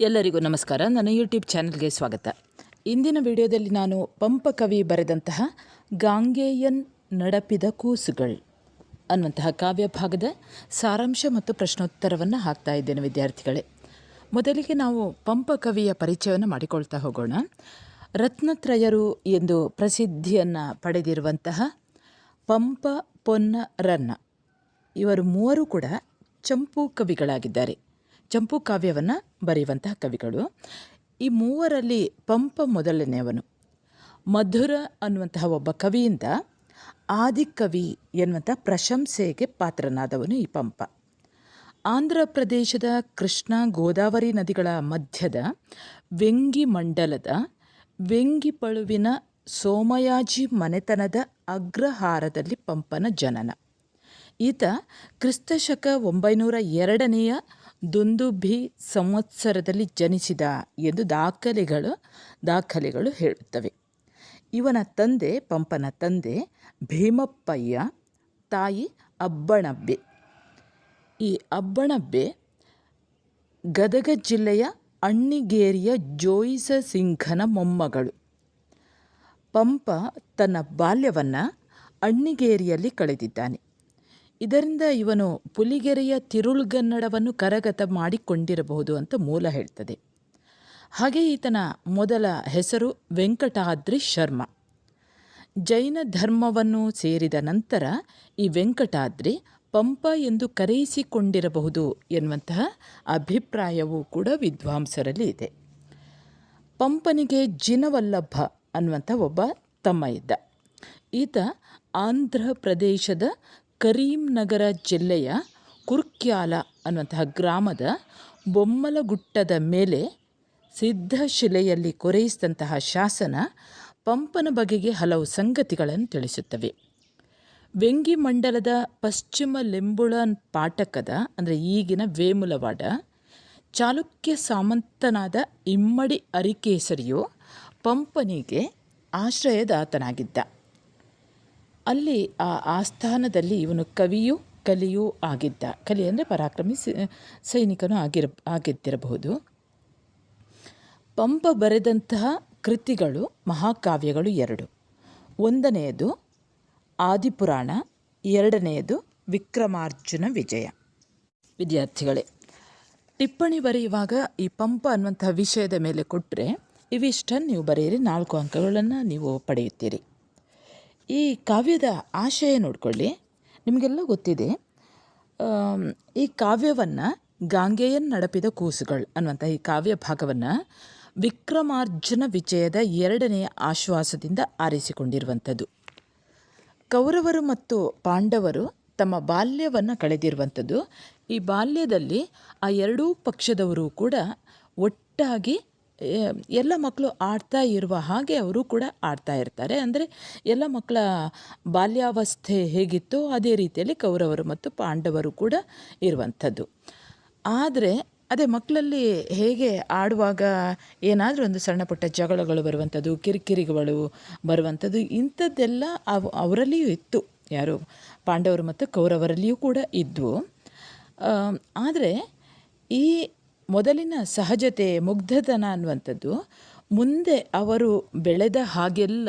ಎಲ್ಲರಿಗೂ ನಮಸ್ಕಾರ. ನನ್ನ ಯೂಟ್ಯೂಬ್ ಚಾನಲ್ಗೆ ಸ್ವಾಗತ. ಇಂದಿನ ವಿಡಿಯೋದಲ್ಲಿ ನಾನು ಪಂಪ ಕವಿ ಬರೆದಂತಹ ಗಾಂಗೇಯನ್ ನಡಪಿದ ಕೂಸುಗಳು ಅನ್ನುವಂತಹ ಕಾವ್ಯ ಭಾಗದ ಸಾರಾಂಶ ಮತ್ತು ಪ್ರಶ್ನೋತ್ತರವನ್ನು ಹಾಕ್ತಾ ಇದ್ದೇನೆ ವಿದ್ಯಾರ್ಥಿಗಳೇ. ಮೊದಲಿಗೆ ನಾವು ಪಂಪ ಕವಿಯ ಪರಿಚಯವನ್ನು ಮಾಡಿಕೊಳ್ತಾ ಹೋಗೋಣ. ರತ್ನತ್ರಯರು ಎಂದು ಪ್ರಸಿದ್ಧಿಯನ್ನು ಪಡೆದಿರುವಂತಹ ಪಂಪ ಪೊನ್ನ ರನ್ನ. ಇವರು ಮೂವರು ಕೂಡ ಚಂಪು ಕವಿಗಳಾಗಿದ್ದಾರೆ. ಚಂಪು ಕಾವ್ಯವನ್ನು ಬರೆಯುವಂತಹ ಕವಿಗಳು. ಈ ಮೂವರಲ್ಲಿ ಪಂಪ ಮೊದಲನೆಯವನು. ಮಧುರ ಅನ್ನುವಂತಹ ಒಬ್ಬ ಕವಿಯಿಂದ ಆದಿಕವಿ ಎನ್ನುವಂಥ ಪ್ರಶಂಸೆಗೆ ಪಾತ್ರನಾದವನು ಈ ಪಂಪ. ಆಂಧ್ರ ಪ್ರದೇಶದ ಕೃಷ್ಣ ಗೋದಾವರಿ ನದಿಗಳ ಮಧ್ಯದ ವೆಂಗಿ ಮಂಡಲದ ವೆಂಗಿಪಳುವಿನ ಸೋಮಯಾಜಿ ಮನೆತನದ ಅಗ್ರಹಾರದಲ್ಲಿ ಪಂಪನ ಜನನ. ಈತ ಕ್ರಿಸ್ತಶಕ ಒಂಬೈನೂರ ಎರಡನೆಯ ದುಂದುಭಿ ಸಂವತ್ಸರದಲ್ಲಿ ಜನಿಸಿದ ಎಂದು ದಾಖಲೆಗಳು ದಾಖಲೆಗಳು ಹೇಳುತ್ತವೆ. ಇವನ ತಂದೆ, ಪಂಪನ ತಂದೆ, ಭೀಮಪ್ಪಯ್ಯ, ತಾಯಿ ಅಬ್ಬಣಬ್ಬೆ. ಈ ಅಬ್ಬಣಬ್ಬೆ ಗದಗ ಜಿಲ್ಲೆಯ ಅಣ್ಣಿಗೇರಿಯ ಜೋಯಿಸ ಸಿಂಘನ ಮೊಮ್ಮಗಳು. ಪಂಪ ತನ್ನ ಬಾಲ್ಯವನ್ನು ಅಣ್ಣಿಗೇರಿಯಲ್ಲಿ ಕಳೆದಿದ್ದಾನೆ. ಇದರಿಂದ ಇವನು ಪುಲಿಗೆರೆಯ ತಿರುಳ್ಗನ್ನಡವನ್ನು ಕರಗತ ಮಾಡಿಕೊಂಡಿರಬಹುದು ಅಂತ ಮೂಲ ಹೇಳ್ತದೆ. ಹಾಗೆ ಈತನ ಮೊದಲ ಹೆಸರು ವೆಂಕಟಾದ್ರಿ ಶರ್ಮ. ಜೈನ ಧರ್ಮವನ್ನು ಸೇರಿದ ನಂತರ ಈ ವೆಂಕಟಾದ್ರಿ ಪಂಪ ಎಂದು ಕರೆಯಿಸಿಕೊಂಡಿರಬಹುದು ಎನ್ನುವಂತಹ ಅಭಿಪ್ರಾಯವೂ ಕೂಡ ವಿದ್ವಾಂಸರಲ್ಲಿ ಇದೆ. ಪಂಪನಿಗೆ ಜಿನವಲ್ಲಭ ಅನ್ನುವಂಥ ಒಬ್ಬ ತಮ್ಮ ಇದ್ದ. ಈತ ಆಂಧ್ರ ಪ್ರದೇಶದ ಕರೀಂನಗರ ಜಿಲ್ಲೆಯ ಕುರ್ಕ್ಯಾಲ ಅನ್ನುವಂತಹ ಗ್ರಾಮದ ಬೊಮ್ಮಲಗುಟ್ಟದ ಮೇಲೆ ಸಿದ್ಧಶಿಲೆಯಲ್ಲಿ ಕೊರೆಯಿಸಿದಂತಹ ಶಾಸನ ಪಂಪನ ಬಗೆಗೆ ಹಲವು ಸಂಗತಿಗಳನ್ನು ತಿಳಿಸುತ್ತವೆ. ವೆಂಗಿ ಮಂಡಲದ ಪಶ್ಚಿಮ ಲೆಂಬುಳನ್ ಪಾಟಕದ ಅಂದರೆ ಈಗಿನ ವೇಮುಲವಾಡ, ಚಾಲುಕ್ಯ ಸಾಮಂತನಾದ ಇಮ್ಮಡಿ ಅರಿಕೇಸರಿಯು ಪಂಪನಿಗೆ ಆಶ್ರಯದಾತನಾಗಿದ್ದ. ಅಲ್ಲಿ ಆ ಆಸ್ಥಾನದಲ್ಲಿ ಇವನು ಕವಿಯೂ ಕಲಿಯೂ ಆಗಿದ್ದ. ಕಲಿ ಅಂದರೆ ಪರಾಕ್ರಮಿ ಸೈನಿಕನೂ ಆಗಿರ, ಆಗಿದ್ದಿರಬಹುದು. ಪಂಪ ಬರೆದಂತಹ ಕೃತಿಗಳು, ಮಹಾಕಾವ್ಯಗಳು ಎರಡು. ಒಂದನೆಯದು ಆದಿಪುರಾಣ, ಎರಡನೆಯದು ವಿಕ್ರಮಾರ್ಜುನ ವಿಜಯ. ವಿದ್ಯಾರ್ಥಿಗಳೇ, ಟಿಪ್ಪಣಿ ಬರೆಯುವಾಗ ಈ ಪಂಪ ಅನ್ನುವಂತಹ ವಿಷಯದ ಮೇಲೆ ಕೊಟ್ಟರೆ ಇವಿಷ್ಟನ್ನು ನೀವು ಬರೆಯಿರಿ, ನಾಲ್ಕು ಅಂಕಗಳನ್ನು ನೀವು ಪಡೆಯುತ್ತೀರಿ. ಈ ಕಾವ್ಯದ ಆಶಯ ನೋಡಿಕೊಳ್ಳಿ. ನಿಮಗೆಲ್ಲ ಗೊತ್ತಿದೆ ಈ ಕಾವ್ಯವನ್ನು ಗಾಂಗೆಯನ್ ನಡಪಿದ ಕೂಸುಗಳು ಅನ್ನುವಂಥ ಈ ಕಾವ್ಯ ಭಾಗವನ್ನು ವಿಕ್ರಮಾರ್ಜುನ ವಿಜಯದ ಎರಡನೆಯ ಆಶ್ವಾಸದಿಂದ ಆರಿಸಿಕೊಂಡಿರುವಂಥದ್ದು. ಕೌರವರು ಮತ್ತು ಪಾಂಡವರು ತಮ್ಮ ಬಾಲ್ಯವನ್ನು ಕಳೆದಿರುವಂಥದ್ದು. ಈ ಬಾಲ್ಯದಲ್ಲಿ ಆ ಎರಡೂ ಪಕ್ಷದವರು ಕೂಡ ಒಟ್ಟಾಗಿ ಎಲ್ಲ ಮಕ್ಕಳು ಆಡ್ತಾ ಇರುವ ಹಾಗೆ ಅವರು ಕೂಡ ಆಡ್ತಾ ಇರ್ತಾರೆ. ಅಂದರೆ ಎಲ್ಲ ಮಕ್ಕಳ ಬಾಲ್ಯಾವಸ್ಥೆ ಹೇಗಿತ್ತೋ ಅದೇ ರೀತಿಯಲ್ಲಿ ಕೌರವರು ಮತ್ತು ಪಾಂಡವರು ಕೂಡ ಇರುವಂಥದ್ದು. ಆದರೆ ಅದೇ ಮಕ್ಕಳಲ್ಲಿ ಹೇಗೆ ಆಡುವಾಗ ಏನಾದರೂ ಒಂದು ಸಣ್ಣ ಪುಟ್ಟ ಜಗಳಗಳು ಬರುವಂಥದ್ದು, ಕಿರಿಕಿರಿಗಳು ಬರುವಂಥದ್ದು, ಇಂಥದ್ದೆಲ್ಲ ಅವು, ಅವರಲ್ಲಿಯೂ ಇತ್ತು. ಯಾರು? ಪಾಂಡವರು ಮತ್ತು ಕೌರವರಲ್ಲಿಯೂ ಕೂಡ ಇದ್ದವು ಆದರೆ ಈ ಮೊದಲಿನ ಸಹಜತೆ, ಮುಗ್ಧತನ ಅನ್ನುವಂಥದ್ದು, ಮುಂದೆ ಅವರು ಬೆಳೆದ ಹಾಗೆಲ್ಲ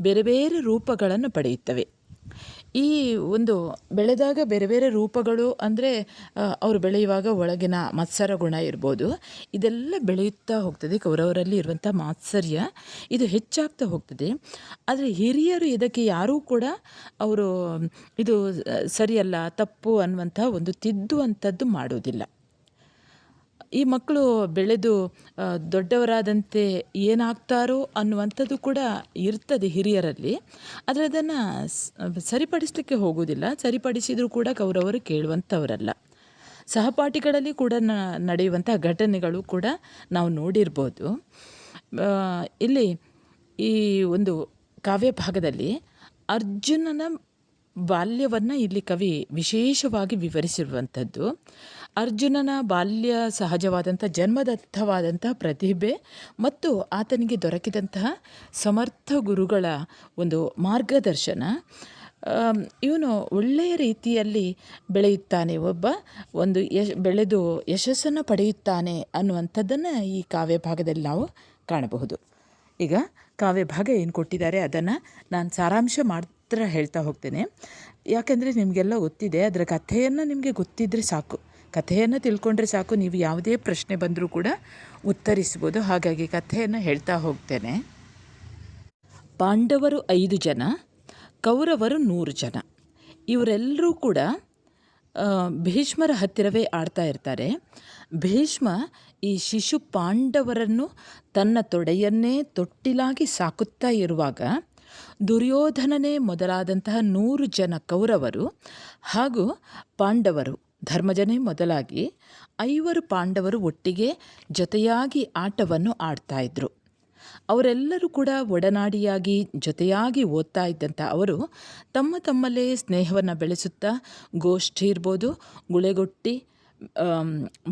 ಬೇರೆ ಬೇರೆ ರೂಪಗಳನ್ನು ಪಡೆಯುತ್ತವೆ. ಈ ಒಂದು ಬೆಳೆದಾಗ ಬೇರೆ ಬೇರೆ ರೂಪಗಳು ಅಂದರೆ ಅವರು ಬೆಳೆಯುವಾಗ ಒಳಗಿನ ಮತ್ಸರ ಗುಣ ಇರ್ಬೋದು. ಇದೆಲ್ಲ ಬೆಳೆಯುತ್ತಾ ಹೋಗ್ತದೆ, ಕೌರವರಲ್ಲಿ ಇರುವಂಥ ಮಾತ್ಸರ್ಯ. ಇದು ಹೆಚ್ಚಾಗ್ತಾ ಹೋಗ್ತದೆ. ಆದರೆ ಹಿರಿಯರು ಇದಕ್ಕೆ ಯಾರೂ ಕೂಡ ಅವರು, ಇದು ಸರಿಯಲ್ಲ, ತಪ್ಪು ಅನ್ನುವಂಥ ಒಂದು ತಿದ್ದುವಂಥದ್ದು ಮಾಡೋದಿಲ್ಲ ಈ ಮಕ್ಕಳು ಬೆಳೆದು ದೊಡ್ಡವರಾದಂತೆ ಏನಾಗ್ತಾರೋ ಅನ್ನುವಂಥದ್ದು ಕೂಡ ಇರ್ತದೆ ಹಿರಿಯರಲ್ಲಿ. ಆದರೆ ಅದನ್ನು ಸರಿಪಡಿಸಲಿಕ್ಕೆ ಹೋಗೋದಿಲ್ಲ ಸರಿಪಡಿಸಿದರೂ ಕೂಡ ಕೌರವರು ಕೇಳುವಂಥವರಲ್ಲ. ಸಹಪಾಠಿಗಳಲ್ಲಿ ಕೂಡ ನಡೆಯುವಂಥ ಘಟನೆಗಳು ಕೂಡ ನಾವು ನೋಡಿರ್ಬೋದು. ಇಲ್ಲಿ ಈ ಒಂದು ಕಾವ್ಯ ಭಾಗದಲ್ಲಿ ಅರ್ಜುನನ ಬಾಲ್ಯವನ್ನು ಇಲ್ಲಿ ಕವಿ ವಿಶೇಷವಾಗಿ ವಿವರಿಸಿರುವಂಥದ್ದು. ಅರ್ಜುನನ ಬಾಲ್ಯ ಸಹಜವಾದಂಥ ಜನ್ಮದತ್ತವಾದಂಥ ಪ್ರತಿಭೆ ಮತ್ತು ಆತನಿಗೆ ದೊರಕಿದಂತಹ ಸಮರ್ಥ ಗುರುಗಳ ಒಂದು ಮಾರ್ಗದರ್ಶನ. ಇವನು ಒಳ್ಳೆಯ ರೀತಿಯಲ್ಲಿ ಬೆಳೆಯುತ್ತಾನೆ, ಒಬ್ಬ ಒಂದು ಯಶ್, ಬೆಳೆದು ಯಶಸ್ಸನ್ನು ಪಡೆಯುತ್ತಾನೆ ಅನ್ನುವಂಥದ್ದನ್ನು ಈ ಕಾವ್ಯ ಭಾಗದಲ್ಲಿ ನಾವು ಕಾಣಬಹುದು. ಈಗ ಕಾವ್ಯ ಭಾಗ ಏನು ಕೊಟ್ಟಿದ್ದಾರೆ ಅದನ್ನು ನಾನು ಸಾರಾಂಶ ಮಾತ್ರ ಹೇಳ್ತಾ ಹೋಗ್ತೇನೆ. ಯಾಕೆಂದರೆ ನಿಮಗೆಲ್ಲ ಗೊತ್ತಿದೆ, ಅದರ ಕಥೆಯನ್ನು ನಿಮಗೆ ಗೊತ್ತಿದ್ದರೆ ಸಾಕು. ಕಥೆಯನ್ನು ತಿಳ್ಕೊಂಡ್ರೆ ಸಾಕು, ನೀವು ಯಾವುದೇ ಪ್ರಶ್ನೆ ಬಂದರೂ ಕೂಡ ಉತ್ತರಿಸ್ಬೋದು. ಹಾಗಾಗಿ ಕಥೆಯನ್ನು ಹೇಳ್ತಾ ಹೋಗ್ತೇನೆ. ಪಾಂಡವರು ಐದು ಜನ, ಕೌರವರು ನೂರು ಜನ. ಇವರೆಲ್ಲರೂ ಕೂಡ ಭೀಷ್ಮರ ಹತ್ತಿರವೇ ಆಡ್ತಾ ಇರ್ತಾರೆ. ಭೀಷ್ಮ ಈ ಶಿಶು ಪಾಂಡವರನ್ನು ತನ್ನ ತೊಡೆಯನ್ನೇ ತೊಟ್ಟಿಲಾಗಿ ಸಾಕುತ್ತಾ ಇರುವಾಗ, ದುರ್ಯೋಧನನೇ ಮೊದಲಾದಂತಹ ನೂರು ಜನ ಕೌರವರು ಹಾಗೂ ಪಾಂಡವರು ಧರ್ಮಜನೇ ಮೊದಲಾಗಿ ಐವರು ಪಾಂಡವರು ಒಟ್ಟಿಗೆ ಜೊತೆಯಾಗಿ ಆಟವನ್ನು ಆಡ್ತಾ ಇದ್ರು. ಅವರೆಲ್ಲರೂ ಕೂಡ ಒಡನಾಡಿಯಾಗಿ ಜೊತೆಯಾಗಿ ಓದ್ತಾ ಇದ್ದಂಥ ಅವರು ತಮ್ಮ ತಮ್ಮಲ್ಲೇ ಸ್ನೇಹವನ್ನು ಬೆಳೆಸುತ್ತಾ ಗೋಷ್ಠಿ ಇರ್ಬೋದು, ಗುಳೆಗೊಟ್ಟಿ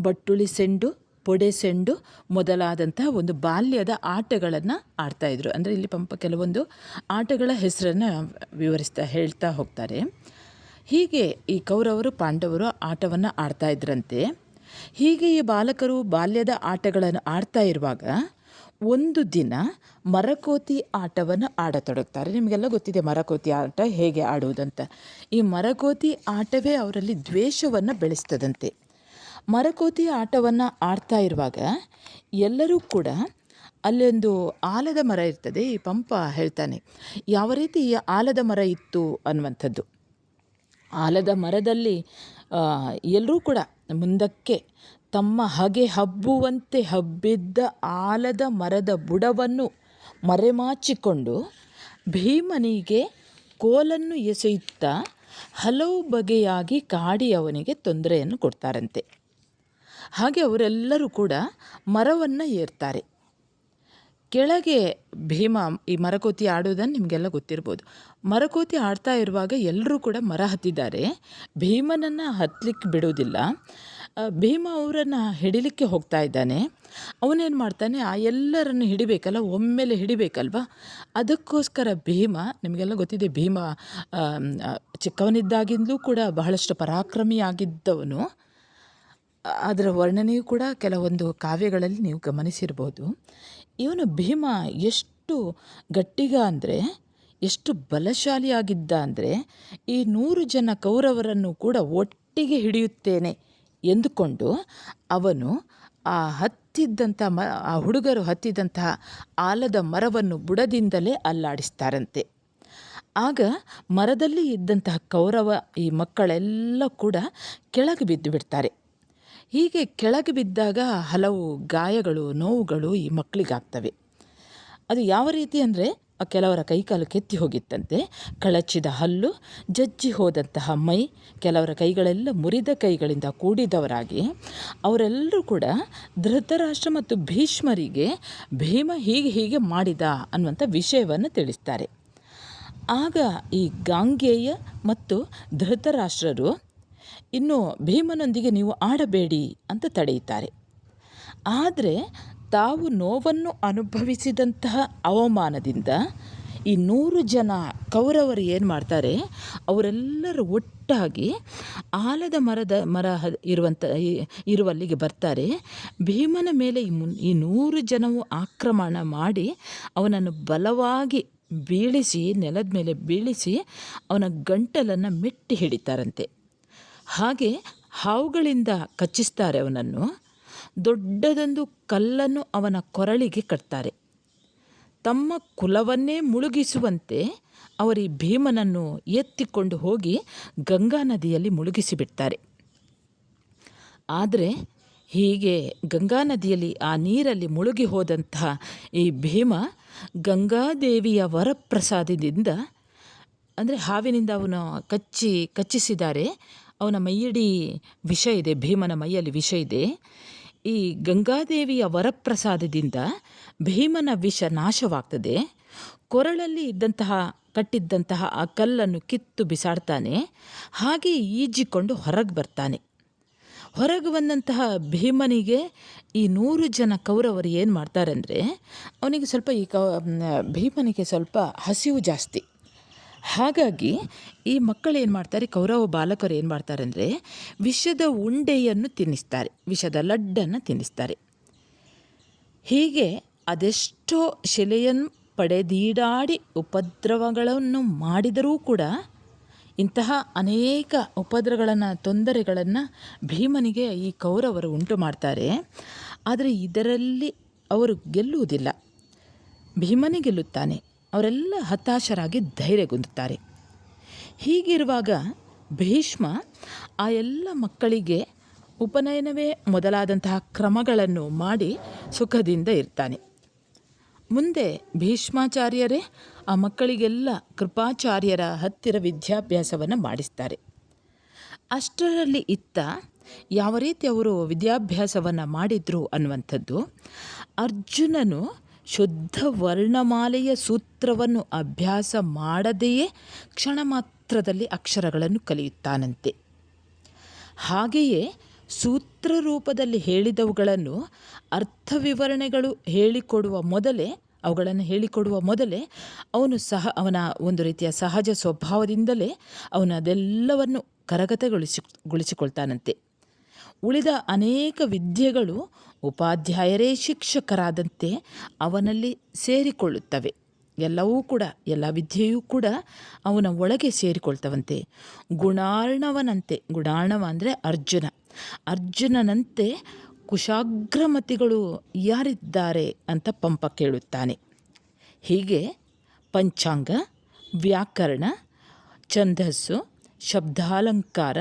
ಬಟ್ಟುಳಿ ಸೆಂಡು, ಪೊಡೆ ಸೆಂಡು ಮೊದಲಾದಂಥ ಒಂದು ಬಾಲ್ಯದ ಆಟಗಳನ್ನು ಆಡ್ತಾಯಿದ್ರು ಅಂದರೆ ಇಲ್ಲಿ ಪಂಪ ಕೆಲವೊಂದು ಆಟಗಳ ಹೆಸರನ್ನು ವಿವರಿಸ್ತಾ ಹೇಳ್ತಾ ಹೋಗ್ತಾರೆ. ಹೀಗೆ ಈ ಕೌರವರು, ಪಾಂಡವರು ಆಟವನ್ನು ಆಡ್ತಾ ಇದ್ರಂತೆ. ಹೀಗೆ ಈ ಬಾಲಕರು ಬಾಲ್ಯದ ಆಟಗಳನ್ನು ಆಡ್ತಾ ಇರುವಾಗ ಒಂದು ದಿನ ಮರಕೋತಿ ಆಟವನ್ನು ಆಡತೊಡಗ್ತಾರೆ. ನಿಮಗೆಲ್ಲ ಗೊತ್ತಿದೆ ಮರಕೋತಿ ಆಟ ಹೇಗೆ ಆಡುವುದಂತ. ಈ ಮರಕೋತಿ ಆಟವೇ ಅವರಲ್ಲಿ ದ್ವೇಷವನ್ನು ಬೆಳೆಸ್ತದಂತೆ. ಮರಕೋತಿ ಆಟವನ್ನು ಆಡ್ತಾ ಇರುವಾಗ ಎಲ್ಲರೂ ಕೂಡ ಅಲ್ಲೊಂದು ಆಲದ ಮರ ಇರ್ತದೆ. ಈ ಪಂಪ ಹೇಳ್ತಾನೆ, ಯಾವ ರೀತಿ ಈ ಆಲದ ಮರ ಇತ್ತು ಅನ್ನುವಂಥದ್ದು. ಆಲದ ಮರದಲ್ಲಿ ಎಲ್ಲರೂ ಕೂಡ ಮುಂದಕ್ಕೆ ತಮ್ಮ ಹಗೆ ಹಬ್ಬುವಂತೆ ಹಬ್ಬಿದ್ದ ಆಲದ ಮರದ ಬುಡವನ್ನು ಮರೆಮಾಚಿಕೊಂಡು ಭೀಮನಿಗೆ ಕೋಲನ್ನು ಎಸೆಯುತ್ತಾ ಹಲವು ಬಗೆಯಾಗಿ ಕಾಡಿ ಅವನಿಗೆ ತೊಂದರೆಯನ್ನು ಕೊಡ್ತಾರಂತೆ. ಹಾಗೆ ಅವರೆಲ್ಲರೂ ಕೂಡ ಮರವನ್ನು ಏರ್ತಾರೆ. ಕೆಳಗೆ ಭೀಮ ಈ ಮರಕೋತಿ ಆಡೋದನ್ನು ನಿಮಗೆಲ್ಲ ಗೊತ್ತಿರ್ಬೋದು. ಮರಕೋತಿ ಆಡ್ತಾ ಇರುವಾಗ ಎಲ್ಲರೂ ಕೂಡ ಮರ ಹತ್ತಿದ್ದಾರೆ. ಭೀಮನನ್ನು ಹತ್ತಲಿಕ್ಕೆ ಬಿಡೋದಿಲ್ಲ ಭೀಮ ಅವರನ್ನು ಹಿಡಿಲಿಕ್ಕೆ ಹೋಗ್ತಾ ಇದ್ದಾನೆ. ಅವನೇನು ಮಾಡ್ತಾನೆ, ಆ ಎಲ್ಲರನ್ನು ಹಿಡಿಬೇಕಲ್ಲ, ಒಮ್ಮೆಲೆ ಹಿಡಿಬೇಕಲ್ವ? ಅದಕ್ಕೋಸ್ಕರ ಭೀಮ, ನಿಮಗೆಲ್ಲ ಗೊತ್ತಿದೆ, ಭೀಮ ಚಿಕ್ಕವನಿದ್ದಾಗಿಂದಲೂ ಕೂಡ ಬಹಳಷ್ಟು ಪರಾಕ್ರಮಿಯಾಗಿದ್ದವನು ಅದರ ವರ್ಣನೆಯೂ ಕೂಡ ಕೆಲವೊಂದು ಕಾವ್ಯಗಳಲ್ಲಿ ನೀವು ಗಮನಿಸಿರ್ಬೋದು. ಇವನು ಭೀಮ ಎಷ್ಟು ಗಟ್ಟಿಗ ಅಂದರೆ, ಎಷ್ಟು ಬಲಶಾಲಿಯಾಗಿದ್ದ ಅಂದರೆ, ಈ ನೂರು ಜನ ಕೌರವರನ್ನು ಕೂಡ ಒಟ್ಟಿಗೆ ಹಿಡಿಯುತ್ತೇನೆ ಎಂದುಕೊಂಡು ಅವನು ಆ ಹತ್ತಿದ್ದಂಥ ಮ, ಆ ಹುಡುಗರು ಹತ್ತಿದ್ದಂತಹ ಆಲದ ಮರವನ್ನು ಬುಡದಿಂದಲೇ ಅಲ್ಲಾಡಿಸ್ತಾರಂತೆ. ಆಗ ಮರದಲ್ಲಿ ಇದ್ದಂತಹ ಕೌರವ ಈ ಮಕ್ಕಳೆಲ್ಲ ಕೂಡ ಕೆಳಗೆ ಬಿದ್ದು ಬಿಡ್ತಾರೆ ಹೀಗೆ ಕೆಳಗೆ ಬಿದ್ದಾಗ ಹಲವು ಗಾಯಗಳು, ನೋವುಗಳು ಈ ಮಕ್ಕಳಿಗಾಗ್ತವೆ. ಅದು ಯಾವ ರೀತಿ ಅಂದರೆ, ಕೆಲವರ ಕೈಕಾಲು ಕೆತ್ತಿ ಹೋಗಿತ್ತಂತೆ, ಕಳಚಿದ ಹಲ್ಲು, ಜಜ್ಜಿ ಹೋದಂತಹ ಮೈ, ಕೆಲವರ ಕೈಗಳೆಲ್ಲ ಮುರಿದ ಕೈಗಳಿಂದ ಕೂಡಿದವರಾಗಿ, ಅವರೆಲ್ಲರೂ ಕೂಡ ಧೃತರಾಷ್ಟ್ರ ಮತ್ತು ಭೀಷ್ಮರಿಗೆ ಭೀಮ ಹೀಗೆ ಹೀಗೆ ಮಾಡಿದ ಅನ್ನುವಂಥ ವಿಷಯವನ್ನು ತಿಳಿಸ್ತಾರೆ. ಆಗ ಈ ಗಾಂಗೇಯ ಮತ್ತು ಧೃತರಾಷ್ಟ್ರರು ಇನ್ನು ಭೀಮನೊಂದಿಗೆ ನೀವು ಆಡಬೇಡಿ ಅಂತ ತಡೆಯುತ್ತಾರೆ. ಆದರೆ ತಾವು ನೋವನ್ನು ಅನುಭವಿಸಿದಂತಹ ಅವಮಾನದಿಂದ ಈ ನೂರು ಜನ ಕೌರವರು ಏನು ಮಾಡ್ತಾರೆ, ಅವರೆಲ್ಲರೂ ಒಟ್ಟಾಗಿ ಆಲದ ಮರದ ಮರ ಇರುವಂಥ ಇರುವಲ್ಲಿಗೆ ಬರ್ತಾರೆ. ಭೀಮನ ಮೇಲೆ ಈ ಮುನ್, ಈ ನೂರು ಜನವು ಆಕ್ರಮಣ ಮಾಡಿ ಅವನನ್ನು ಬಲವಾಗಿ ಬೀಳಿಸಿ, ನೆಲದ ಮೇಲೆ ಬೀಳಿಸಿ ಅವನ ಗಂಟಲನ್ನು ಮೆಟ್ಟಿ ಹಿಡಿತಾರಂತೆ. ಹಾಗೆ ಹಾವುಗಳಿಂದ ಕಚ್ಚಿಸ್ತಾರೆ ಅವನನ್ನು. ದೊಡ್ಡದೊಂದು ಕಲ್ಲನ್ನು ಅವನ ಕೊರಳಿಗೆ ಕಟ್ತಾರೆ. ತಮ್ಮ ಕುಲವನ್ನೇ ಮುಳುಗಿಸುವಂತೆ ಅವರಿ ಭೀಮನನ್ನು ಎತ್ತಿಕೊಂಡು ಹೋಗಿ ಗಂಗಾ ನದಿಯಲ್ಲಿ ಮುಳುಗಿಸಿಬಿಡ್ತಾರೆ. ಆದರೆ ಹೀಗೆ ಗಂಗಾ ನದಿಯಲ್ಲಿ ಆ ನೀರಲ್ಲಿ ಮುಳುಗಿ ಹೋದಂತಹ ಈ ಭೀಮ ಗಂಗಾದೇವಿಯ ವರಪ್ರಸಾದದಿಂದ, ಅಂದರೆ ಹಾವಿನಿಂದ ಅವನು ಕಚ್ಚಿ ಕಚ್ಚಿಸಿದ್ದಾರೆ ಅವನ ಮೈಯಿಡೀ ವಿಷ ಇದೆ, ಭೀಮನ ಮೈಯಲ್ಲಿ ವಿಷ ಇದೆ. ಈ ಗಂಗಾದೇವಿಯ ವರಪ್ರಸಾದದಿಂದ ಭೀಮನ ವಿಷ ನಾಶವಾಗ್ತದೆ. ಕೊರಳಲ್ಲಿ ಇದ್ದಂತಹ, ಕಟ್ಟಿದ್ದಂತಹ ಆ ಕಲ್ಲನ್ನು ಕಿತ್ತು ಬಿಸಾಡ್ತಾನೆ, ಹಾಗೆ ಈಜಿಕೊಂಡು ಹೊರಗೆ ಬರ್ತಾನೆ. ಹೊರಗೆ ಬಂದಂತಹ ಭೀಮನಿಗೆ ಈ ನೂರು ಜನ ಕೌರವರು ಏನು ಮಾಡ್ತಾರೆ ಅಂದರೆ ಅವನಿಗೆ ಸ್ವಲ್ಪ ಈ ಕ, ಭೀಮನಿಗೆ ಸ್ವಲ್ಪ ಹಸಿವು ಜಾಸ್ತಿ. ಹಾಗಾಗಿ ಈ ಮಕ್ಕಳು ಏನು ಮಾಡ್ತಾರೆ, ಕೌರವ ಬಾಲಕರು ಏನು ಮಾಡ್ತಾರೆ ಅಂದರೆ ವಿಷದ ಉಂಡೆಯನ್ನು ತಿನ್ನಿಸ್ತಾರೆ, ವಿಷದ ಲಡ್ಡನ್ನು ತಿನ್ನಿಸ್ತಾರೆ. ಹೀಗೆ ಅದೆಷ್ಟೋ ಶಿಲೆಯನ್ನು ಪಡೆದೀಡಾಡಿ ಉಪದ್ರವಗಳನ್ನು ಮಾಡಿದರೂ ಕೂಡ ಇಂತಹ ಅನೇಕ ಉಪದ್ರಗಳನ್ನು ತೊಂದರೆಗಳನ್ನು ಭೀಮನಿಗೆ ಈ ಕೌರವರು ಉಂಟು ಮಾಡ್ತಾರೆ. ಆದರೆ ಇದರಲ್ಲಿ ಅವರು ಗೆಲ್ಲುವುದಿಲ್ಲ. ಭೀಮನೇ ಗೆಲ್ಲುತ್ತಾನೆ. ಅವರೆಲ್ಲ ಹತಾಶರಾಗಿ ಧೈರ್ಯಗುಂದುತ್ತಾರೆ ಹೀಗಿರುವಾಗ ಭೀಷ್ಮ ಆ ಎಲ್ಲ ಮಕ್ಕಳಿಗೆ ಉಪನಯನವೇ ಮೊದಲಾದಂತಹ ಕ್ರಮಗಳನ್ನು ಮಾಡಿ ಸುಖದಿಂದ ಇರ್ತಾನೆ. ಮುಂದೆ ಭೀಷ್ಮಾಚಾರ್ಯರೇ ಆ ಮಕ್ಕಳಿಗೆಲ್ಲ ಕೃಪಾಚಾರ್ಯರ ಹತ್ತಿರ ವಿದ್ಯಾಭ್ಯಾಸವನ್ನು ಮಾಡಿಸ್ತಾರೆ. ಅಷ್ಟರಲ್ಲಿ ಇತ್ತ ಯಾವ ರೀತಿ ಅವರು ವಿದ್ಯಾಭ್ಯಾಸವನ್ನು ಮಾಡಿದರು ಅನ್ನುವಂಥದ್ದು ಅರ್ಜುನನು ಶುದ್ಧ ವರ್ಣಮಾಲೆಯ ಸೂತ್ರವನ್ನು ಅಭ್ಯಾಸ ಮಾಡದೆಯೇ ಕ್ಷಣ ಮಾತ್ರದಲ್ಲಿ ಅಕ್ಷರಗಳನ್ನು ಕಲಿಯುತ್ತಾನಂತೆ. ಹಾಗೆಯೇ ಸೂತ್ರ ರೂಪದಲ್ಲಿ ಹೇಳಿದವುಗಳನ್ನು ಅರ್ಥ ವಿವರಣೆಗಳು ಹೇಳಿಕೊಡುವ ಮೊದಲೇ, ಅವುಗಳನ್ನು ಹೇಳಿಕೊಡುವ ಮೊದಲೇ ಅವನು ಸಹ ಅವನ ಒಂದು ರೀತಿಯ ಸಹಜ ಸ್ವಭಾವದಿಂದಲೇ ಅವನು ಅದೆಲ್ಲವನ್ನು ಕರಗತಗೊಳಿಸಿ, ಗೊಳಿಸಿಕೊಳ್ತಾನಂತೆ. ಉಳಿದ ಅನೇಕ ವಿದ್ಯೆಗಳು ಉಪಾಧ್ಯಾಯರೇ ಶಿಕ್ಷಕರಾದಂತೆ ಅವನಲ್ಲಿ ಸೇರಿಕೊಳ್ಳುತ್ತವೆ. ಎಲ್ಲವೂ ಕೂಡ, ಎಲ್ಲ ವಿದ್ಯೆಯೂ ಕೂಡ ಅವನ ಒಳಗೆ ಸೇರಿಕೊಳ್ತವಂತೆ. ಗುಣಾರ್ಣವನಂತೆ, ಗುಣಾರ್ಣವ ಅಂದರೆ ಅರ್ಜುನ. ಅರ್ಜುನನಂತೆ ಕುಶಾಗ್ರಮತಿಗಳು ಯಾರಿದ್ದಾರೆ ಅಂತ ಪಂಪ ಕೇಳುತ್ತಾನೆ. ಹೀಗೆ ಪಂಚಾಂಗ, ವ್ಯಾಕರಣ, ಛಂದಸ್ಸು, ಶಬ್ದಾಲಂಕಾರ,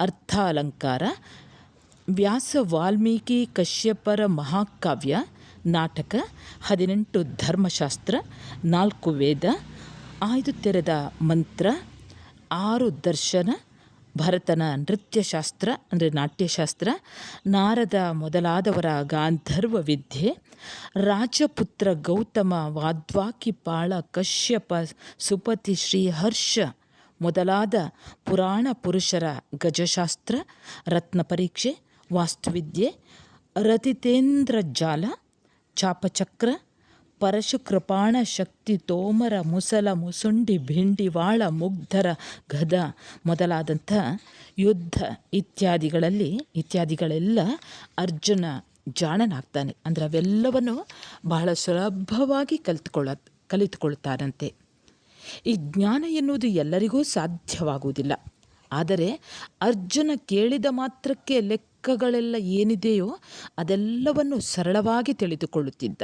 ಅರ್ಥಾಲಂಕಾರ ವ್ಯಾಸ ವಾಲ್ಮೀಕಿ ಕಶ್ಯಪರ ಮಹಾಕಾವ್ಯ, ನಾಟಕ, ಹದಿನೆಂಟು ಧರ್ಮಶಾಸ್ತ್ರ, ನಾಲ್ಕು ವೇದ, ಆಯ್ದು ತೆರೆದ ಮಂತ್ರ, ಆರು ದರ್ಶನ, ಭರತನ ನೃತ್ಯಶಾಸ್ತ್ರ, ಅಂದರೆ ನಾಟ್ಯಶಾಸ್ತ್ರ, ನಾರದ ಮೊದಲಾದವರ ಗಾಂಧರ್ವ ವಿದ್ಯೆ, ರಾಜಪುತ್ರ ಗೌತಮ ವಾದ್ವಾಕಿಪಾಳ ಕಶ್ಯಪ ಸುಪತಿ ಶ್ರೀಹರ್ಷ ಮೊದಲಾದ ಪುರಾಣ ಪುರುಷರ ಗಜಶಾಸ್ತ್ರ, ರತ್ನ ಪರೀಕ್ಷೆ ವಾಸ್ತುವಿದ್ಯೆ, ರತಿತೇಂದ್ರ ಜಾಲ, ಚಾಪಚಕ್ರ, ಪರಶುಕೃಪಾಣ ಶಕ್ತಿ, ತೋಮರ ಮುಸಲ ಮುಸುಂಡಿ ಭಿಂಡಿವಾಳ ಮುಗ್ಧರ ಗದ ಮೊದಲಾದಂಥ ಯುದ್ಧ ಇತ್ಯಾದಿಗಳಲ್ಲಿ, ಇತ್ಯಾದಿಗಳೆಲ್ಲ ಅರ್ಜುನ ಜಾಣನಾಗ್ತಾನೆ. ಅಂದರೆ ಅವೆಲ್ಲವನ್ನು ಬಹಳ ಸುಲಭವಾಗಿ ಕಲಿತುಕೊಳ್ಳ ಕಲಿತುಕೊಳ್ತಾನಂತೆ. ಈ ಜ್ಞಾನ ಎನ್ನುವುದು ಎಲ್ಲರಿಗೂ ಸಾಧ್ಯವಾಗುವುದಿಲ್ಲ. ಆದರೆ ಅರ್ಜುನ ಕೇಳಿದ ಮಾತ್ರಕ್ಕೆ ಲೆಕ್ಕಗಳೆಲ್ಲ ಏನಿದೆಯೋ ಅದೆಲ್ಲವನ್ನು ಸರಳವಾಗಿ ತಿಳಿದುಕೊಳ್ಳುತ್ತಿದ್ದ.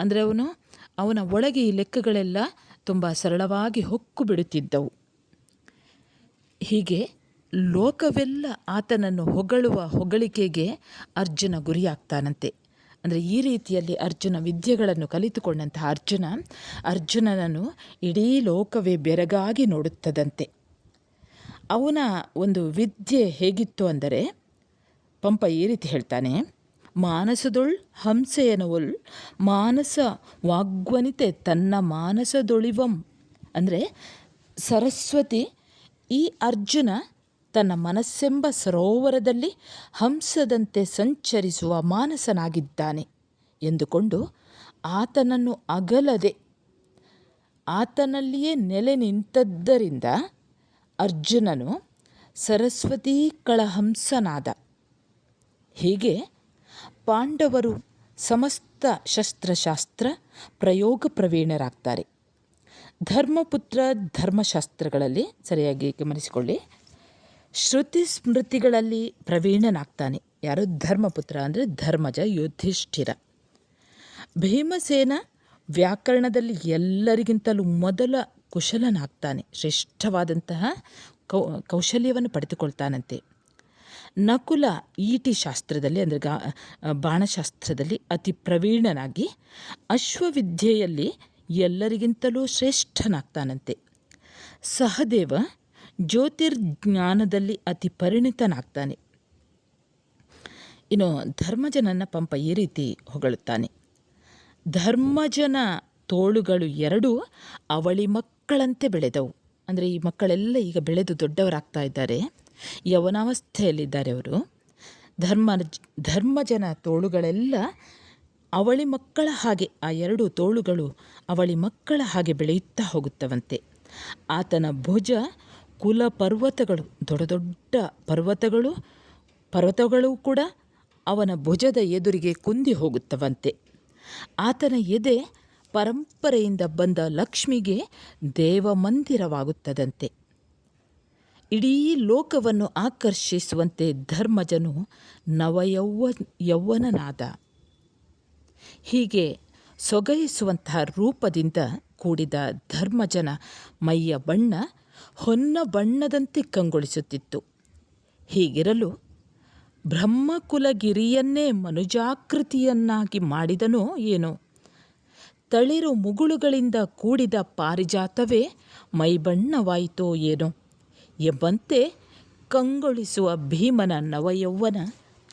ಅಂದರೆ ಅವನು, ಅವನ ಒಳಗೆ ಈ ಲೆಕ್ಕಗಳೆಲ್ಲ ತುಂಬ ಸರಳವಾಗಿ ಹೊಕ್ಕು ಬಿಡುತ್ತಿದ್ದವು. ಹೀಗೆ ಲೋಕವೆಲ್ಲ ಆತನನ್ನು ಹೊಗಳುವ ಹೊಗಳಿಕೆಗೆ ಅರ್ಜುನ ಗುರಿಯಾಗ್ತಾನಂತೆ. ಅಂದರೆ ಈ ರೀತಿಯಲ್ಲಿ ಅರ್ಜುನ ವಿದ್ಯೆಗಳನ್ನು ಕಲಿತುಕೊಂಡಂತಹ ಅರ್ಜುನ, ಅರ್ಜುನನನ್ನು ಇಡೀ ಲೋಕವೇ ಬೆರಗಾಗಿ ನೋಡುತ್ತದಂತೆ. ಅವನ ಒಂದು ವಿದ್ಯೆ ಹೇಗಿತ್ತು ಅಂದರೆ ಪಂಪ ಈ ರೀತಿ ಹೇಳ್ತಾನೆ, ಮಾನಸದೊಳ್ ಹಂಸೆಯನವೊಲ್ ಮಾನಸ ವಾಗ್ವನಿತೆ ತನ್ನ ಮಾನಸದೊಳಿವಂ. ಅಂದರೆ ಸರಸ್ವತಿ ಈ ಅರ್ಜುನ ತನ್ನ ಮನಸ್ಸೆಂಬ ಸರೋವರದಲ್ಲಿ ಹಂಸದಂತೆ ಸಂಚರಿಸುವ ಮಾನಸನಾಗಿದ್ದಾನೆ ಎಂದುಕೊಂಡು ಆತನನ್ನು ಅಗಲದೆ, ಆತನಲ್ಲಿಯೇ ನೆಲೆ ನಿಂತದ್ದರಿಂದ ಅರ್ಜುನನು ಸರಸ್ವತೀ ಕಳಹಂಸನಾದ. ಹೀಗೆ ಪಾಂಡವರು ಸಮಸ್ತ ಶಸ್ತ್ರಶಾಸ್ತ್ರ ಪ್ರಯೋಗ ಪ್ರವೀಣರಾಗ್ತಾರೆ. ಧರ್ಮಪುತ್ರ ಧರ್ಮಶಾಸ್ತ್ರಗಳಲ್ಲಿ ಸರಿಯಾಗಿ ಗಮನಿಸಿಕೊಳ್ಳಿ. ಶ್ರುತಿ ಸ್ಮೃತಿಗಳಲ್ಲಿ ಪ್ರವೀಣನಾಗ್ತಾನೆ. ಯಾರು? ಧರ್ಮಪುತ್ರ ಅಂದರೆ ಧರ್ಮಜ ಯುಧಿಷ್ಠಿರ. ಭೀಮಸೇನ ವ್ಯಾಕರಣದಲ್ಲಿ ಎಲ್ಲರಿಗಿಂತಲೂ ಮೊದಲ ಕುಶಲನಾಗ್ತಾನೆ. ಶ್ರೇಷ್ಠವಾದಂತಹ ಕೌ, ಕೌಶಲ್ಯವನ್ನು ಪಡೆದುಕೊಳ್ತಾನಂತೆ. ನಕುಲ ಈಟಿ ಶಾಸ್ತ್ರದಲ್ಲಿ ಅಂದರೆ ಗಾ ಬಾಣಶಾಸ್ತ್ರದಲ್ಲಿ ಅತಿ ಪ್ರವೀಣನಾಗಿ ಅಶ್ವವಿದ್ಯೆಯಲ್ಲಿ ಎಲ್ಲರಿಗಿಂತಲೂ ಶ್ರೇಷ್ಠನಾಗ್ತಾನಂತೆ. ಸಹದೇವ ಜ್ಯೋತಿರ್ಜ್ಞಾನದಲ್ಲಿ ಅತಿ ಪರಿಣಿತನಾಗ್ತಾನೆ. ಇನ್ನು ಧರ್ಮಜನನ ಪಂಪ ಈ ರೀತಿ ಹೊಗಳುತ್ತಾನೆ. ಧರ್ಮಜನ ತೋಳುಗಳು ಎರಡೂ ಅವಳಿ ಮಕ್ಕಳಂತೆ ಬೆಳೆದವು. ಅಂದರೆ ಈ ಮಕ್ಕಳೆಲ್ಲ ಈಗ ಬೆಳೆದು ದೊಡ್ಡವರಾಗ್ತಾ ಇದ್ದಾರೆ. ಯವನಾವಸ್ಥೆಯಲ್ಲಿದ್ದಾರೆ ಅವರು. ಧರ್ಮ, ಧರ್ಮಜನ ತೋಳುಗಳೆಲ್ಲ ಅವಳಿ ಮಕ್ಕಳ ಹಾಗೆ, ಆ ಎರಡು ತೋಳುಗಳು ಅವಳಿ ಮಕ್ಕಳ ಹಾಗೆ ಬೆಳೆಯುತ್ತಾ ಹೋಗುತ್ತವಂತೆ. ಆತನ ಭುಜ ಕುಲ ಪರ್ವತಗಳು, ದೊಡ್ಡ ದೊಡ್ಡ ಪರ್ವತಗಳು ಪರ್ವತಗಳು ಕೂಡ ಅವನ ಭುಜದ ಎದುರಿಗೆ ಕುಂದಿ ಹೋಗುತ್ತವಂತೆ. ಆತನ ಎದೆ ಪರಂಪರೆಯಿಂದ ಬಂದ ಲಕ್ಷ್ಮಿಗೆ ದೇವಮಂದಿರವಾಗುತ್ತದಂತೆ. ಇಡೀ ಲೋಕವನ್ನು ಆಕರ್ಷಿಸುವಂತೆ ಧರ್ಮಜನು ನವಯೌವ, ಯೌವನನಾದ. ಹೀಗೆ ಸೊಗಯಿಸುವಂತಹ ರೂಪದಿಂದ ಕೂಡಿದ ಧರ್ಮಜನ ಮೈಯ ಬಣ್ಣ ಹೊನ್ನ ಬಣ್ಣದಂತೆ ಕಂಗೊಳಿಸುತ್ತಿತ್ತು. ಹೀಗಿರಲು ಬ್ರಹ್ಮಕುಲಗಿರಿಯನ್ನೇ ಮನುಜಾಕೃತಿಯನ್ನಾಗಿ ಮಾಡಿದನೋ ಏನೋ. ತಳಿರು ಮುಗುಳುಗಳಿಂದ ಕೂಡಿದ ಪಾರಿಜಾತವೇ ಮೈಬಣ್ಣವಾಯಿತೋ ಏನೋ. ಎಂಬಂತೆ ಕಂಗೊಳಿಸುವ ಭೀಮನ ನವಯೌವನ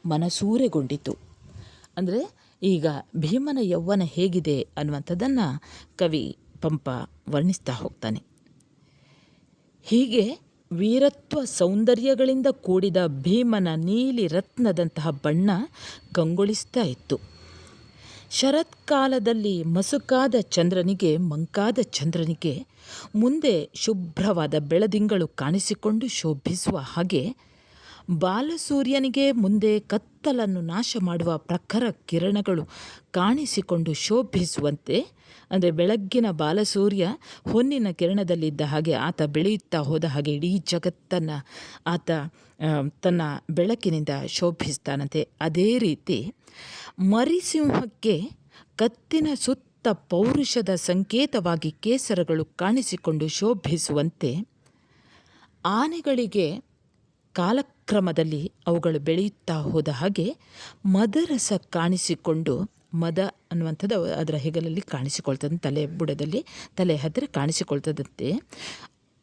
ಮನಸೂರೆಗೊಂಡಿತು. ಅಂದರೆ ಈಗ ಭೀಮನ ಯೌವನ ಹೇಗಿದೆ ಅನ್ನುವಂಥದ್ದನ್ನು ಕವಿ ಪಂಪ ವರ್ಣಿಸ್ತಾ ಹೋಗ್ತಾನೆ. ಹೀಗೆ ವೀರತ್ವ ಸೌಂದರ್ಯಗಳಿಂದ ಕೂಡಿದ ಭೀಮನ ನೀಲಿ ರತ್ನದಂತಹ ಬಣ್ಣ ಕಂಗೊಳಿಸ್ತಾ ಇತ್ತು. ಶರತ್ಕಾಲದಲ್ಲಿ ಮಸುಕಾದ ಚಂದ್ರನಿಗೆ ಮಂಕಾದ ಚಂದ್ರನಿಗೆ ಮುಂದೆ ಶುಭ್ರವಾದ ಬೆಳದಿಂಗಳು ಕಾಣಿಸಿಕೊಂಡು ಶೋಭಿಸುವ ಹಾಗೆ ಬಾಲಸೂರ್ಯನಿಗೆ ಮುಂದೆ ಕತ್ತಲನ್ನು ನಾಶ ಮಾಡುವ ಪ್ರಖರ ಕಿರಣಗಳು ಕಾಣಿಸಿಕೊಂಡು ಶೋಭಿಸುವಂತೆ, ಅಂದರೆ ಬೆಳಗ್ಗಿನ ಬಾಲಸೂರ್ಯ ಹೊನ್ನಿನ ಕಿರಣದಲ್ಲಿದ್ದ ಹಾಗೆ ಆತ ಬೆಳೆಯುತ್ತಾ ಹೋದ ಹಾಗೆ ಇಡೀ ಜಗತ್ತನ್ನು ಆತ ತನ್ನ ಬೆಳಕಿನಿಂದ ಶೋಭಿಸ್ತಾನಂತೆ. ಅದೇ ರೀತಿ ಮರಿಸಿಂಹಕ್ಕೆ ಕತ್ತಿನ ಸುತ್ತ ಪೌರುಷದ ಸಂಕೇತವಾಗಿ ಕೇಸರಗಳು ಕಾಣಿಸಿಕೊಂಡು ಶೋಭಿಸುವಂತೆ ಆನೆಗಳಿಗೆ ಕಾಲಕ್ರಮದಲ್ಲಿ ಅವುಗಳು ಬೆಳೆಯುತ್ತಾ ಹೋದ ಹಾಗೆ ಮದರಸ ಕಾಣಿಸಿಕೊಂಡು, ಮದ ಅನ್ನುವಂಥದ್ದು ಅದರ ಹೆಗಲಲ್ಲಿ ಕಾಣಿಸಿಕೊಳ್ತದೆ, ತಲೆ ಬುಡದಲ್ಲಿ ತಲೆ ಹತ್ತಿರ ಕಾಣಿಸಿಕೊಳ್ತದಂತೆ.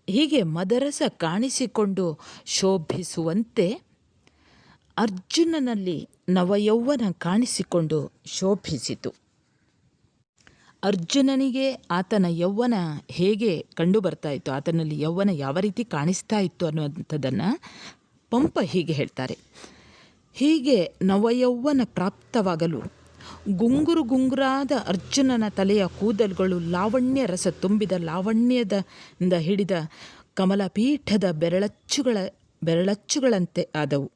ಹೀಗೆ ಮದರಸ ಕಾಣಿಸಿಕೊಂಡು ಶೋಭಿಸುವಂತೆ ಅರ್ಜುನನಲ್ಲಿ ನವಯೌವನ ಕಾಣಿಸಿಕೊಂಡು ಶೋಭಿಸಿತು. ಅರ್ಜುನನಿಗೆ ಆತನ ಯೌವನ ಹೇಗೆ ಕಂಡು ಬರ್ತಾ ಇತ್ತು, ಆತನಲ್ಲಿ ಯೌವನ ಯಾವ ರೀತಿ ಕಾಣಿಸ್ತಾ ಇತ್ತು ಅನ್ನುವಂಥದ್ದನ್ನು ಪಂಪ ಹೀಗೆ ಹೇಳ್ತಾರೆ. ಹೀಗೆ ನವಯೌವನ ಪ್ರಾಪ್ತವಾಗಲು ಗುಂಗುರು ಗುಂಗುರಾದ ಅರ್ಜುನನ ತಲೆಯ ಕೂದಲುಗಳು ಲಾವಣ್ಯ ರಸ ತುಂಬಿದ ಲಾವಣ್ಯದಿಂದ ಹಿಡಿದ ಕಮಲಪೀಠದ ಬೆರಳಚ್ಚುಗಳ, ಬೆರಳಚ್ಚುಗಳಂತೆ ಆದವು.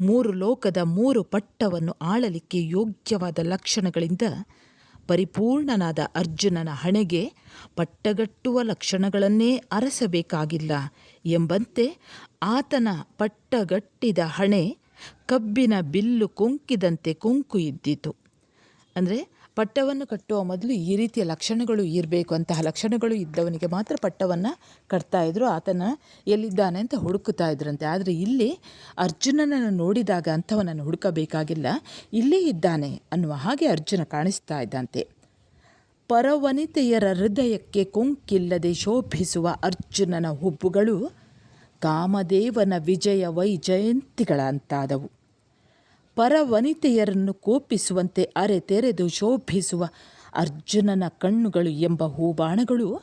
ಮೂರು ಲೋಕದ ಮೂರು ಪಟ್ಟವನ್ನು ಆಳಲಿಕ್ಕೆ ಯೋಗ್ಯವಾದ ಲಕ್ಷಣಗಳಿಂದ ಪರಿಪೂರ್ಣನಾದ ಅರ್ಜುನನ ಹಣೆಗೆ ಪಟ್ಟಗಟ್ಟುವ ಲಕ್ಷಣಗಳನ್ನೇ ಅರಸಬೇಕಾಗಿಲ್ಲ ಎಂಬಂತೆ ಆತನ ಪಟ್ಟಗಟ್ಟಿದ ಹಣೆ ಕಬ್ಬಿನ ಬಿಲ್ಲು ಕೊಂಕಿದಂತೆ ಕೊಂಕು ಇದ್ದಿತು. ಅಂದರೆ ಪಟ್ಟವನ್ನು ಕಟ್ಟುವ ಮೊದಲು ಈ ರೀತಿಯ ಲಕ್ಷಣಗಳು ಇರಬೇಕು ಅಂತಹ ಲಕ್ಷಣಗಳು ಇದ್ದವನಿಗೆ ಮಾತ್ರ ಪಟ್ಟವನ್ನು ಕಟ್ತಾ ಇದ್ದರು ಆತನ ಎಲ್ಲಿದ್ದಾನೆ ಅಂತ ಹುಡುಕುತ್ತಾ ಇದ್ರಂತೆ. ಆದರೆ ಇಲ್ಲಿ ಅರ್ಜುನನನ್ನು ನೋಡಿದಾಗ ಅಂಥವನನ್ನು ಹುಡುಕಬೇಕಾಗಿಲ್ಲ. ಇಲ್ಲೇ ಇದ್ದಾನೆ ಅನ್ನುವ ಹಾಗೆ ಅರ್ಜುನ ಕಾಣಿಸ್ತಾ ಇದ್ದಂತೆ. ಪರವನಿತೆಯರ ಹೃದಯಕ್ಕೆ ಕೊಂಕಿಲ್ಲದೆ ಶೋಭಿಸುವ ಅರ್ಜುನನ ಹುಬ್ಬುಗಳು ಕಾಮದೇವನ ವಿಜಯ ವೈಜಯಂತಿಗಳಂತಾದವು. ಪರವನಿತೆಯರನ್ನು ಕೋಪಿಸುವಂತೆ ಅರೆ ತೆರೆದು ಶೋಭಿಸುವ ಅರ್ಜುನನ ಕಣ್ಣುಗಳು ಎಂಬ ಹೂಬಾಣಗಳು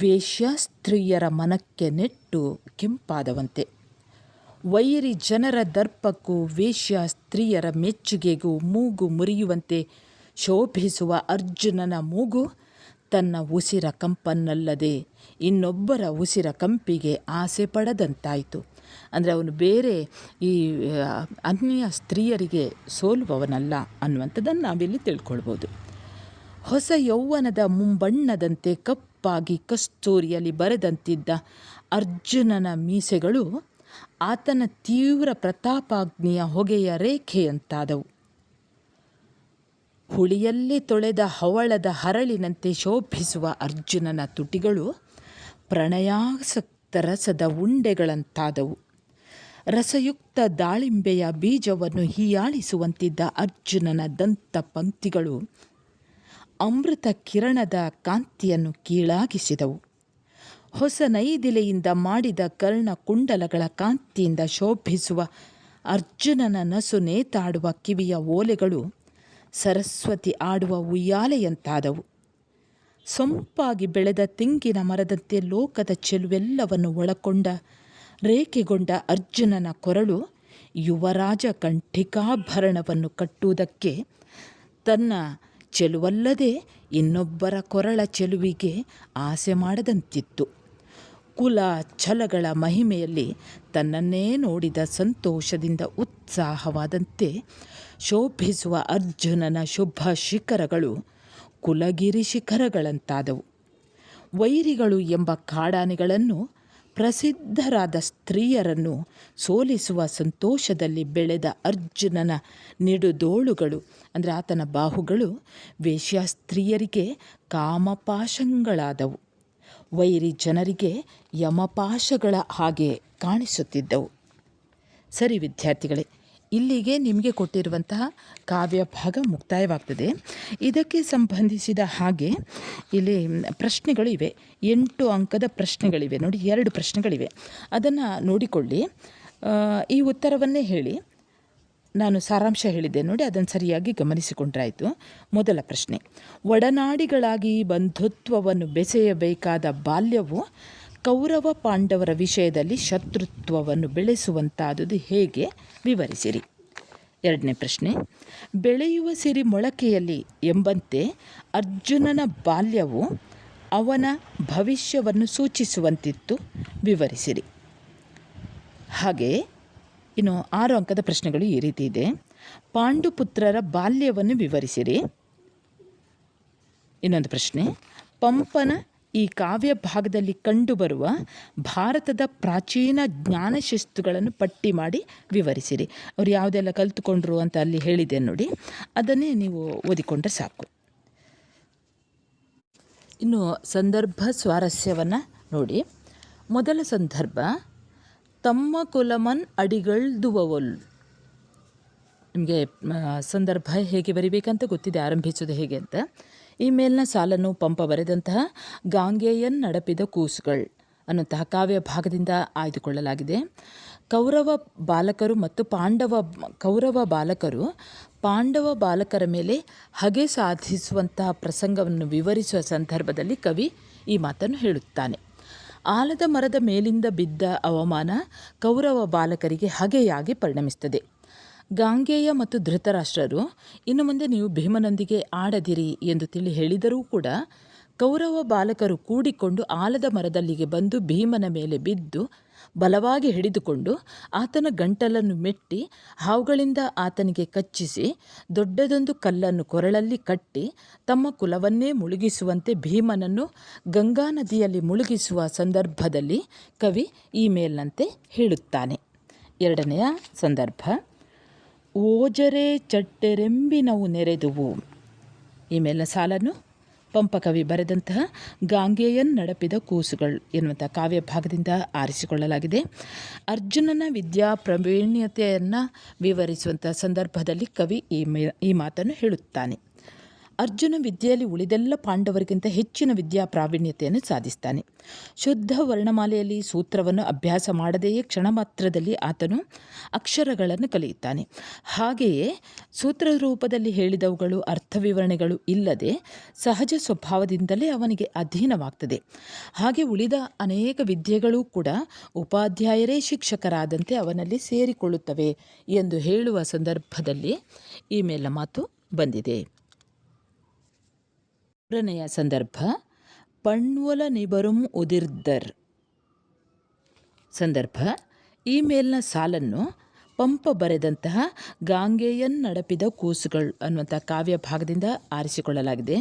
ವೇಶ್ಯಾಸ್ತ್ರೀಯರ ಮನಕ್ಕೆ ನೆಟ್ಟು ಕೆಂಪಾದವಂತೆ. ವೈರಿ ಜನರ ದರ್ಪಕ್ಕೂ ವೇಶ್ಯ ಸ್ತ್ರೀಯರ ಮೆಚ್ಚುಗೆಗೂ ಮೂಗು ಮುರಿಯುವಂತೆ ಶೋಭಿಸುವ ಅರ್ಜುನನ ಮೂಗು ತನ್ನ ಉಸಿರ ಕಂಪನ್ನಲ್ಲದೆ ಇನ್ನೊಬ್ಬರ ಉಸಿರ ಕಂಪಿಗೆ ಆಸೆ ಪಡದಂತಾಯಿತು. ಅಂದರೆ ಅವನು ಬೇರೆ ಈ ಅನ್ಯ ಸ್ತ್ರೀಯರಿಗೆ ಸೋಲುವವನಲ್ಲ ಅನ್ನುವಂಥದ್ದನ್ನು ನಾವಿಲ್ಲಿ ತಿಳ್ಕೊಳ್ಬೋದು. ಹೊಸ ಯೌವನದ ಮುಂಬಣ್ಣದಂತೆ ಕಪ್ಪಾಗಿ ಕಸ್ತೂರಿಯಲ್ಲಿ ಬರೆದಂತಿದ್ದ ಅರ್ಜುನನ ಮೀಸೆಗಳು ಆತನ ತೀವ್ರ ಪ್ರತಾಪಾಗ್ನಿಯ ಹೊಗೆಯ ರೇಖೆಯಂತಾದವು. ಹುಳಿಯಲ್ಲಿ ತೊಳೆದ ಹವಳದ ಹರಳಿನಂತೆ ಶೋಭಿಸುವ ಅರ್ಜುನನ ತುಟಿಗಳು ಪ್ರಣಯಾಸಕ್ತ ರಸದ ಉಂಡೆಗಳಂತಾದವು. ರಸಯುಕ್ತ ದಾಳಿಂಬೆಯ ಬೀಜವನ್ನು ಹೀಯಾಳಿಸುವಂತಿದ್ದ ಅರ್ಜುನನ ದಂತ ಪಂಕ್ತಿಗಳು ಅಮೃತ ಕಿರಣದ ಕಾಂತಿಯನ್ನು ಕೀಳಾಗಿಸಿದವು. ಹೊಸ ನೈದಿಲೆಯಿಂದ ಮಾಡಿದ ಕರ್ಣಕುಂಡಲಗಳ ಕಾಂತಿಯಿಂದ ಶೋಭಿಸುವ ಅರ್ಜುನನ ನಸು ನೇತಾಡುವ ಕಿವಿಯ ಓಲೆಗಳು ಸರಸ್ವತಿ ಆಡುವ ಉಯ್ಯಾಲೆಯಂತಾದವು. ಸೊಂಪಾಗಿ ಬೆಳೆದ ತೆಂಗಿನ ಮರದಂತೆ ಲೋಕದ ಚೆಲುವೆಲ್ಲವನ್ನು ಒಳಕೊಂಡ, ರೇಖೆಗೊಂಡ ಅರ್ಜುನನ ಕೊರಳು ಯುವರಾಜ ಕಂಠಿಕಾಭರಣವನ್ನು ಕಟ್ಟುವುದಕ್ಕೆ ತನ್ನ ಚೆಲುವಲ್ಲದೆ ಇನ್ನೊಬ್ಬರ ಕೊರಳ ಚೆಲುವಿಗೆ ಆಸೆ ಮಾಡದಂತಿತ್ತು. ಕುಲ ಛಲಗಳ ಮಹಿಮೆಯಲ್ಲಿ ತನ್ನನ್ನೇ ನೋಡಿದ ಸಂತೋಷದಿಂದ ಉತ್ಸಾಹವಾದಂತೆ ಶೋಭಿಸುವ ಅರ್ಜುನನ ಶುಭ ಶಿಖರಗಳು ಕುಲಗಿರಿ ಶಿಖರಗಳಂತಾದವು. ವೈರಿಗಳು ಎಂಬ ಕಾಡಾನೆಗಳನ್ನು ಪ್ರಸಿದ್ಧರಾದ ಸ್ತ್ರೀಯರನ್ನು ಸೋಲಿಸುವ ಸಂತೋಷದಲ್ಲಿ ಬೆಳೆದ ಅರ್ಜುನನ ನಿಡುದೋಳುಗಳು, ಅಂದರೆ ಆತನ ಬಾಹುಗಳು ವೇಶ್ಯ ಸ್ತ್ರೀಯರಿಗೆ ಕಾಮಪಾಶಗಳಾದವು. ವೈರಿ ಜನರಿಗೆ ಯಮಪಾಶಗಳ ಹಾಗೆ ಕಾಣಿಸುತ್ತಿದ್ದವು. ಸರಿ ವಿದ್ಯಾರ್ಥಿಗಳೇ ಇಲ್ಲಿಗೆ ನಿಮಗೆ ಕೊಟ್ಟಿರುವಂತಹ ಕಾವ್ಯ ಭಾಗ ಮುಕ್ತಾಯವಾಗ್ತದೆ. ಇದಕ್ಕೆ ಸಂಬಂಧಿಸಿದ ಹಾಗೆ ಇಲ್ಲಿ ಪ್ರಶ್ನೆಗಳು ಇವೆ. ಎಂಟು ಅಂಕದ ಪ್ರಶ್ನೆಗಳಿವೆ. ನೋಡಿ, ಎರಡು ಪ್ರಶ್ನೆಗಳಿವೆ. ಅದನ್ನು ನೋಡಿಕೊಳ್ಳಿ. ಈ ಉತ್ತರವನ್ನೇ ಹೇಳಿ. ನಾನು ಸಾರಾಂಶ ಹೇಳಿದ್ದೆ ನೋಡಿ, ಅದನ್ನು ಸರಿಯಾಗಿ ಗಮನಿಸಿಕೊಂಡ್ರಾಯಿತು. ಮೊದಲ ಪ್ರಶ್ನೆ. ಒಡನಾಡಿಗಳಾಗಿ ಬಂಧುತ್ವವನ್ನು ಬೆಸೆಯಬೇಕಾದ ಬಾಲ್ಯವು ಕೌರವ ಪಾಂಡವರ ವಿಷಯದಲ್ಲಿ ಶತ್ರುತ್ವವನ್ನು ಬೆಳೆಸುವಂತಾದುದು ಹೇಗೆ? ವಿವರಿಸಿರಿ. ಎರಡನೇ ಪ್ರಶ್ನೆ. ಬೆಳೆಯುವ ಸಿರಿ ಮೊಳಕೆಯಲ್ಲಿ ಎಂಬಂತೆ ಅರ್ಜುನನ ಬಾಲ್ಯವು ಅವನ ಭವಿಷ್ಯವನ್ನು ಸೂಚಿಸುವಂತಿತ್ತು. ವಿವರಿಸಿರಿ. ಹಾಗೆ ಇನ್ನು ಆರು ಅಂಕದ ಪ್ರಶ್ನೆಗಳು ಈ ರೀತಿ ಇದೆ. ಪಾಂಡುಪುತ್ರರ ಬಾಲ್ಯವನ್ನು ವಿವರಿಸಿರಿ. ಇನ್ನೊಂದು ಪ್ರಶ್ನೆ. ಪಂಪನ ಈ ಕಾವ್ಯ ಭಾಗದಲ್ಲಿ ಕಂಡುಬರುವ ಭಾರತದ ಪ್ರಾಚೀನ ಜ್ಞಾನಶಿಸ್ತುಗಳನ್ನು ಪಟ್ಟಿ ಮಾಡಿ ವಿವರಿಸಿರಿ. ಅವರು ಯಾವುದೆಲ್ಲ ಕಲಿತುಕೊಂಡ್ರು ಅಂತ ಅಲ್ಲಿ ಹೇಳಿದೆ ನೋಡಿ. ಅದನ್ನೇ ನೀವು ಓದಿಕೊಂಡ್ರೆ ಸಾಕು. ಇನ್ನು ಸಂದರ್ಭ ಸ್ವಾರಸ್ಯವನ್ನು ನೋಡಿ. ಮೊದಲ ಸಂದರ್ಭ, ತಮ್ಮ ಕುಲಮನ್ ಅಡಿಗಳ್ದುವವಲ್. ನಿಮಗೆ ಸಂದರ್ಭ ಹೇಗೆ ಬರಿಬೇಕಂತ ಗೊತ್ತಿದೆ ಆರಂಭಿಸೋದು ಹೇಗೆ ಅಂತ. ಈ ಮೇಲಿನ ಸಾಲನ್ನು ಪಂಪ ಬರೆದಂತಹ ಗಾಂಗೆಯನ್ ನಡಪಿದ ಕೂಸುಗಳು ಅನ್ನುವಂತಹ ಕಾವ್ಯ ಭಾಗದಿಂದ ಆಯ್ದುಕೊಳ್ಳಲಾಗಿದೆ. ಕೌರವ ಬಾಲಕರು ಮತ್ತು ಪಾಂಡವ, ಕೌರವ ಬಾಲಕರು ಪಾಂಡವ ಬಾಲಕರ ಮೇಲೆ ಹಗೆ ಸಾಧಿಸುವಂತಹ ಪ್ರಸಂಗವನ್ನು ವಿವರಿಸುವ ಸಂದರ್ಭದಲ್ಲಿ ಕವಿ ಈ ಮಾತನ್ನು ಹೇಳುತ್ತಾನೆ. ಆಲದ ಮರದ ಮೇಲಿಂದ ಬಿದ್ದ ಅವಮಾನ ಕೌರವ ಬಾಲಕರಿಗೆ ಹಗೆಯಾಗಿ ಪರಿಣಮಿಸುತ್ತದೆ. ಗಾಂಗೇಯ ಮತ್ತು ಧೃತರಾಷ್ಟ್ರರು, ಇನ್ನು ಮುಂದೆ ನೀವು ಭೀಮನೊಂದಿಗೆ ಆಡದಿರಿ ಎಂದು ತಿಳಿ ಹೇಳಿದರೂ ಕೂಡ ಕೌರವ ಬಾಲಕರು ಕೂಡಿಕೊಂಡು ಆಲದ ಮರದಲ್ಲಿಗೆ ಬಂದು ಭೀಮನ ಮೇಲೆ ಬಿದ್ದು ಬಲವಾಗಿ ಹಿಡಿದುಕೊಂಡು ಆತನ ಗಂಟಲನ್ನು ಮೆಟ್ಟಿ ಹಾವುಗಳಿಂದ ಆತನಿಗೆ ಕಚ್ಚಿಸಿ ದೊಡ್ಡದೊಂದು ಕಲ್ಲನ್ನು ಕೊರಳಲ್ಲಿ ಕಟ್ಟಿ ತಮ್ಮ ಕುಲವನ್ನೇ ಮುಳುಗಿಸುವಂತೆ ಭೀಮನನ್ನು ಗಂಗಾ ನದಿಯಲ್ಲಿ ಮುಳುಗಿಸುವ ಸಂದರ್ಭದಲ್ಲಿ ಕವಿ ಈ ಮೇಲಿನಂತೆ ಹೇಳುತ್ತಾನೆ. ಎರಡನೆಯ ಸಂದರ್ಭ. ಓಜರೆ ಚಟ್ಟೆರೆಂಬಿನವು ನೆರೆದುವು. ಈ ಮೇಲಿನ ಸಾಲನ್ನು ಪಂಪಕವಿ ಬರೆದಂತಹ ಗಾಂಗೆಯನ್ ನಡಪಿದ ಕೂಸುಗಳು ಎನ್ನುವಂಥ ಕಾವ್ಯ ಭಾಗದಿಂದ ಆರಿಸಿಕೊಳ್ಳಲಾಗಿದೆ. ಅರ್ಜುನನ ವಿದ್ಯಾ ಪ್ರವೀಣ್ಯತೆಯನ್ನು ವಿವರಿಸುವಂಥ ಸಂದರ್ಭದಲ್ಲಿ ಕವಿ ಈ ಮೇ, ಈ ಮಾತನ್ನು ಹೇಳುತ್ತಾನೆ. ಅರ್ಜುನ ವಿದ್ಯೆಯಲ್ಲಿ ಉಳಿದೆಲ್ಲ ಪಾಂಡವರಿಗಿಂತ ಹೆಚ್ಚಿನ ವಿದ್ಯಾ ಪ್ರಾವೀಣ್ಯತೆಯನ್ನು ಸಾಧಿಸ್ತಾನೆ. ಶುದ್ಧ ವರ್ಣಮಾಲೆಯಲ್ಲಿ ಸೂತ್ರವನ್ನು ಅಭ್ಯಾಸ ಮಾಡದೆಯೇ ಕ್ಷಣ ಮಾತ್ರದಲ್ಲಿ ಆತನು ಅಕ್ಷರಗಳನ್ನು ಕಲಿಯುತ್ತಾನೆ. ಹಾಗೆಯೇ ಸೂತ್ರ ರೂಪದಲ್ಲಿ ಹೇಳಿದವುಗಳು ಅರ್ಥ ವಿವರಣೆಗಳು ಇಲ್ಲದೆ ಸಹಜ ಸ್ವಭಾವದಿಂದಲೇ ಅವನಿಗೆ ಅಧೀನವಾಗ್ತದೆ. ಹಾಗೆ ಉಳಿದ ಅನೇಕ ವಿದ್ಯೆಗಳೂ ಕೂಡ ಉಪಾಧ್ಯಾಯರೇ ಶಿಕ್ಷಕರಾದಂತೆ ಅವನಲ್ಲಿ ಸೇರಿಕೊಳ್ಳುತ್ತವೆ ಎಂದು ಹೇಳುವ ಸಂದರ್ಭದಲ್ಲಿ ಈ ಮೇಲಿನ ಮಾತು ಬಂದಿದೆ. ಮೂರನೆಯ ಸಂದರ್ಭ, ಪಣ್ವಲ ನಿಬರುಂ ಉದಿರ್ದರ್. ಸಂದರ್ಭ ಈ ಮೇಲಿನ ಸಾಲನ್ನು ಪಂಪ ಬರೆದಂತಹ ಗಾಂಗೆಯನ್ ನಡಪಿದ ಕೂಸುಗಳು ಅನ್ನುವಂಥ ಕಾವ್ಯ ಭಾಗದಿಂದ ಆರಿಸಿಕೊಳ್ಳಲಾಗಿದೆ.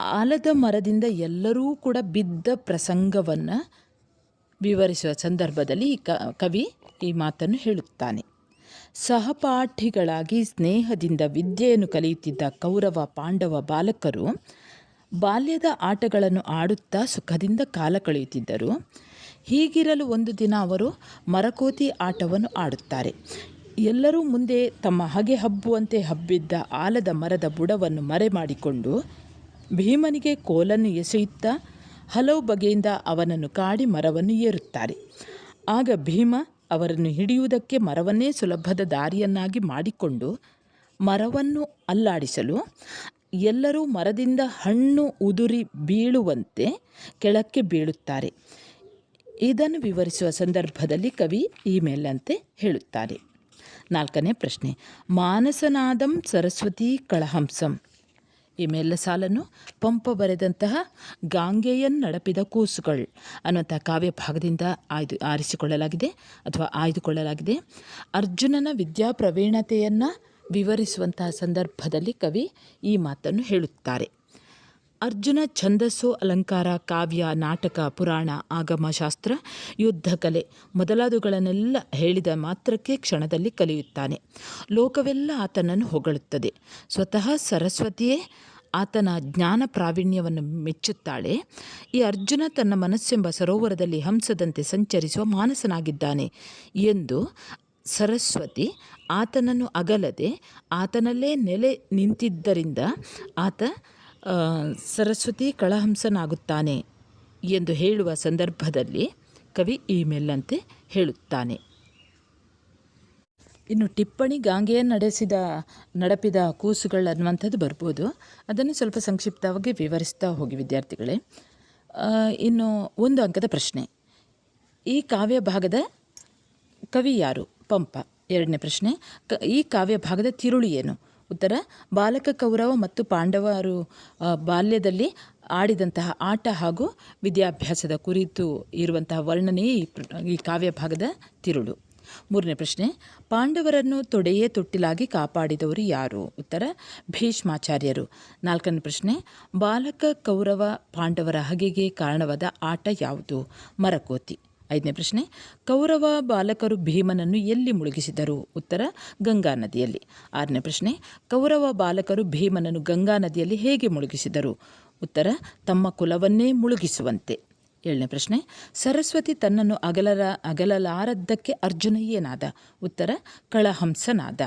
ಆಲದ ಮರದಿಂದ ಎಲ್ಲರೂ ಕೂಡ ಬಿದ್ದ ಪ್ರಸಂಗವನ್ನು ವಿವರಿಸುವ ಸಂದರ್ಭದಲ್ಲಿ ಈ ಕವಿ ಈ ಮಾತನ್ನು ಹೇಳುತ್ತಾನೆ. ಸಹಪಾಠಿಗಳಾಗಿ ಸ್ನೇಹದಿಂದ ವಿದ್ಯೆಯನ್ನು ಕಲಿಯುತ್ತಿದ್ದ ಕೌರವ, ಪಾಂಡವ ಬಾಲಕರು ಬಾಲ್ಯದ ಆಟಗಳನ್ನು ಆಡುತ್ತಾ ಸುಖದಿಂದ ಕಾಲ ಕಳೆಯುತ್ತಿದ್ದರು. ಹೀಗಿರಲು ಒಂದು ದಿನ ಅವರು ಮರಕೋತಿ ಆಟವನ್ನು ಆಡುತ್ತಾರೆ. ಎಲ್ಲರೂ ಮುಂದೆ ತಮ್ಮ ಹಗೆ ಹಬ್ಬುವಂತೆ ಹಬ್ಬಿದ್ದ ಆಲದ ಮರದ ಬುಡವನ್ನು ಮರೆ ಮಾಡಿಕೊಂಡು ಭೀಮನಿಗೆ ಕೋಲನ್ನು ಎಸೆಯುತ್ತಾ ಹಲವು ಬಗೆಯಿಂದ ಅವನನ್ನು ಕಾಡಿ ಮರವನ್ನು ಏರುತ್ತಾರೆ. ಆಗ ಭೀಮ ಅವರನ್ನು ಹಿಡಿಯುವುದಕ್ಕೆ ಮರವನ್ನೇ ಸುಲಭದ ದಾರಿಯನ್ನಾಗಿ ಮಾಡಿಕೊಂಡು ಮರವನ್ನು ಅಲ್ಲಾಡಿಸಲು ಎಲ್ಲರೂ ಮರದಿಂದ ಹಣ್ಣು ಉದುರಿ ಬೀಳುವಂತೆ ಕೆಳಕ್ಕೆ ಬೀಳುತ್ತಾರೆ. ಇದನ್ನು ವಿವರಿಸುವ ಸಂದರ್ಭದಲ್ಲಿ ಕವಿ ಈ ಮೇಲಂತೆ ಹೇಳುತ್ತಾರೆ. ನಾಲ್ಕನೇ ಪ್ರಶ್ನೆ, ಮಾನಸನಾದಂ ಸರಸ್ವತಿ ಕಳಹಂಸಂ. ಈ ಮೇಲ ಸಾಲನ್ನು ಪಂಪ ಬರೆದಂತಹ ಗಾಂಗೆಯನ್ ನಡಪಿದ ಕೂಸುಗಳು ಅನ್ನುವಂಥ ಕಾವ್ಯ ಭಾಗದಿಂದ ಆಯ್ದು, ಆರಿಸಿಕೊಳ್ಳಲಾಗಿದೆ ಅಥವಾ ಆಯ್ದುಕೊಳ್ಳಲಾಗಿದೆ. ಅರ್ಜುನನ ವಿದ್ಯಾಪ್ರವೀಣತೆಯನ್ನು ವಿವರಿಸುವಂತಹ ಸಂದರ್ಭದಲ್ಲಿ ಕವಿ ಈ ಮಾತನ್ನು ಹೇಳುತ್ತಾರೆ. ಅರ್ಜುನ ಛಂದಸ್ಸು ಅಲಂಕಾರ ಕಾವ್ಯ ನಾಟಕ ಪುರಾಣ ಆಗಮಶಾಸ್ತ್ರ ಯುದ್ಧ ಕಲೆ ಮೊದಲಾದವುಗಳನ್ನೆಲ್ಲ ಹೇಳಿದ ಮಾತ್ರಕ್ಕೆ ಕ್ಷಣದಲ್ಲಿ ಕಲಿಯುತ್ತಾನೆ. ಲೋಕವೆಲ್ಲ ಆತನನ್ನು ಹೊಗಳುತ್ತದೆ. ಸ್ವತಃ ಸರಸ್ವತಿಯೇ ಆತನ ಜ್ಞಾನ ಪ್ರಾವೀಣ್ಯವನ್ನು ಮೆಚ್ಚುತ್ತಾಳೆ. ಈ ಅರ್ಜುನ ತನ್ನ ಮನಸ್ಸೆಂಬ ಸರೋವರದಲ್ಲಿ ಹಂಸದಂತೆ ಸಂಚರಿಸುವ ಮಾನಸನಾಗಿದ್ದಾನೆ ಎಂದು ಸರಸ್ವತಿ ಆತನನ್ನು ಅಗಲದೆ ಆತನಲ್ಲೇ ನೆಲೆ ನಿಂತಿದ್ದರಿಂದ ಆತ ಸರಸ್ವತಿ ಕಳಹಂಸನಾಗುತ್ತಾನೆ ಎಂದು ಹೇಳುವ ಸಂದರ್ಭದಲ್ಲಿ ಕವಿ ಈ ಮೇಲಂತೆ ಹೇಳುತ್ತಾನೆ. ಇನ್ನು ಟಿಪ್ಪಣಿ ಗಾಂಗೆಯ ನಡೆಸಿದ, ನಡಪಿದ ಕೂಸುಗಳು ಅನ್ನುವಂಥದ್ದು ಬರ್ಬೋದು. ಅದನ್ನು ಸ್ವಲ್ಪ ಸಂಕ್ಷಿಪ್ತವಾಗಿ ವಿವರಿಸ್ತಾ ಹೋಗಿ ವಿದ್ಯಾರ್ಥಿಗಳೇ. ಇನ್ನು ಒಂದು ಅಂಕದ ಪ್ರಶ್ನೆ. ಈ ಕಾವ್ಯ ಭಾಗದ ಕವಿ ಯಾರು? ಪಂಪ. ಎರಡನೇ ಪ್ರಶ್ನೆ, ಕ, ಈ ಕಾವ್ಯ ಭಾಗದ ತಿರುಳು ಏನು? ಉತ್ತರ, ಬಾಲಕ ಕೌರವ ಮತ್ತು ಪಾಂಡವರು ಬಾಲ್ಯದಲ್ಲಿ ಆಡಿದಂತಹ ಆಟ ಹಾಗೂ ವಿದ್ಯಾಭ್ಯಾಸದ ಕುರಿತು ಇರುವಂತಹ ವರ್ಣನೆ ಈ ಕಾವ್ಯ ಭಾಗದ ತಿರುಳು. ಮೂರನೇ ಪ್ರಶ್ನೆ, ಪಾಂಡವರನ್ನು ತೊಡೆಯೇ ತೊಟ್ಟಿಲಾಗಿ ಕಾಪಾಡಿದವರು ಯಾರು? ಉತ್ತರ, ಭೀಷ್ಮಾಚಾರ್ಯರು. ನಾಲ್ಕನೇ ಪ್ರಶ್ನೆ, ಬಾಲಕ ಕೌರವ ಪಾಂಡವರ ಹಗೆಗೆ ಕಾರಣವಾದ ಆಟ ಯಾವುದು? ಮರಕೋತಿ. ಐದನೇ ಪ್ರಶ್ನೆ, ಕೌರವ ಬಾಲಕರು ಭೀಮನನ್ನು ಎಲ್ಲಿ ಮುಳುಗಿಸಿದರು? ಉತ್ತರ, ಗಂಗಾ ನದಿಯಲ್ಲಿ. ಆರನೇ ಪ್ರಶ್ನೆ, ಕೌರವ ಬಾಲಕರು ಭೀಮನನ್ನು ಗಂಗಾ ನದಿಯಲ್ಲಿ ಹೇಗೆ ಮುಳುಗಿಸಿದರು? ಉತ್ತರ, ತಮ್ಮ ಕುಲವನ್ನೇ ಮುಳುಗಿಸುವಂತೆ. ಏಳನೇ ಪ್ರಶ್ನೆ, ಸರಸ್ವತಿ ತನ್ನನ್ನು ಅಗಲರ, ಅಗಲಲಾರದ್ದಕ್ಕೆ ಅರ್ಜುನ ಉತ್ತರ, ಕಳಹಂಸನಾದ.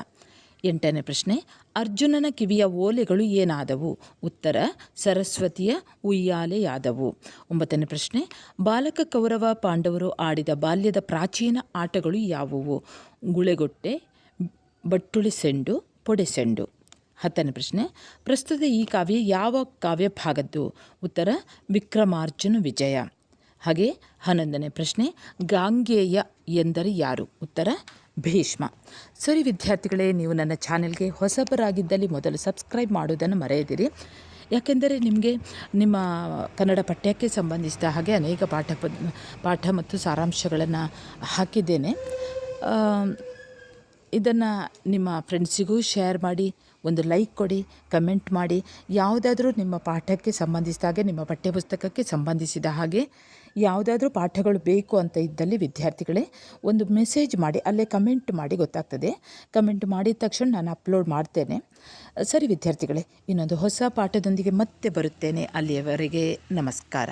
ಎಂಟನೇ ಪ್ರಶ್ನೆ, ಅರ್ಜುನನ ಕಿವಿಯ ಓಲೆಗಳು ಏನಾದವು? ಉತ್ತರ, ಸರಸ್ವತಿಯ ಉಯ್ಯಾಲೆಯಾದವು. ಒಂಬತ್ತನೇ ಪ್ರಶ್ನೆ, ಬಾಲಕ ಕೌರವ ಪಾಂಡವರು ಆಡಿದ ಬಾಲ್ಯದ ಪ್ರಾಚೀನ ಆಟಗಳು ಯಾವುವು? ಗುಳೆಗೊಟ್ಟೆ, ಬಟ್ಟುಳಿ ಸೆಂಡು ಪೊಡೆಸೆಂಡು ಹತ್ತನೇ ಪ್ರಶ್ನೆ, ಪ್ರಸ್ತುತ ಈ ಕಾವ್ಯ ಯಾವ ಕಾವ್ಯ ಭಾಗದ್ದು ಉತ್ತರ, ವಿಕ್ರಮಾರ್ಜುನ ವಿಜಯ. ಹಾಗೆ ಹನ್ನೊಂದನೇ ಪ್ರಶ್ನೆ, ಗಾಂಗೇಯ ಎಂದರೆ ಯಾರು? ಉತ್ತರ ಭೀಷ್ಮ. ಸರಿ ವಿದ್ಯಾರ್ಥಿಗಳೇ, ನೀವು ನನ್ನ ಚಾನೆಲ್ಗೆ ಹೊಸಬರಾಗಿದ್ದಲ್ಲಿ ಮೊದಲು ಸಬ್ಸ್ಕ್ರೈಬ್ ಮಾಡುವುದನ್ನು ಮರೆಯದಿರಿ. ಯಾಕೆಂದರೆ ನಿಮಗೆ ನಿಮ್ಮ ಕನ್ನಡ ಪಠ್ಯಕ್ಕೆ ಸಂಬಂಧಿಸಿದ ಹಾಗೆ ಅನೇಕ ಪಾಠ ಪಾಠ ಮತ್ತು ಸಾರಾಂಶಗಳನ್ನು ಹಾಕಿದ್ದೇನೆ. ಇದನ್ನು ನಿಮ್ಮ ಫ್ರೆಂಡ್ಸಿಗೂ ಶೇರ್ ಮಾಡಿ, ಒಂದು ಲೈಕ್ ಕೊಡಿ, ಕಮೆಂಟ್ ಮಾಡಿ, ಯಾವುದಾದರೂ ನಿಮ್ಮ ಪಾಠಕ್ಕೆ ಸಂಬಂಧಿಸಿದ ಹಾಗೆ, ನಿಮ್ಮ ಪಠ್ಯಪುಸ್ತಕಕ್ಕೆ ಸಂಬಂಧಿಸಿದ ಹಾಗೆ ಯಾವುದಾದ್ರೂ ಪಾಠಗಳು ಬೇಕು ಅಂತ ಇದ್ದಲ್ಲಿ ವಿದ್ಯಾರ್ಥಿಗಳೇ ಒಂದು ಮೆಸೇಜ್ ಮಾಡಿ, ಅಲ್ಲೇ ಕಮೆಂಟ್ ಮಾಡಿ ಗೊತ್ತಾಗ್ತದೆ. ಕಮೆಂಟ್ ಮಾಡಿದ ತಕ್ಷಣ ನಾನು ಅಪ್ಲೋಡ್ ಮಾಡ್ತೇನೆ. ಸರಿ ವಿದ್ಯಾರ್ಥಿಗಳೇ, ಇನ್ನೊಂದು ಹೊಸ ಪಾಠದೊಂದಿಗೆ ಮತ್ತೆ ಬರುತ್ತೇನೆ. ಅಲ್ಲಿಯವರೆಗೆ ನಮಸ್ಕಾರ.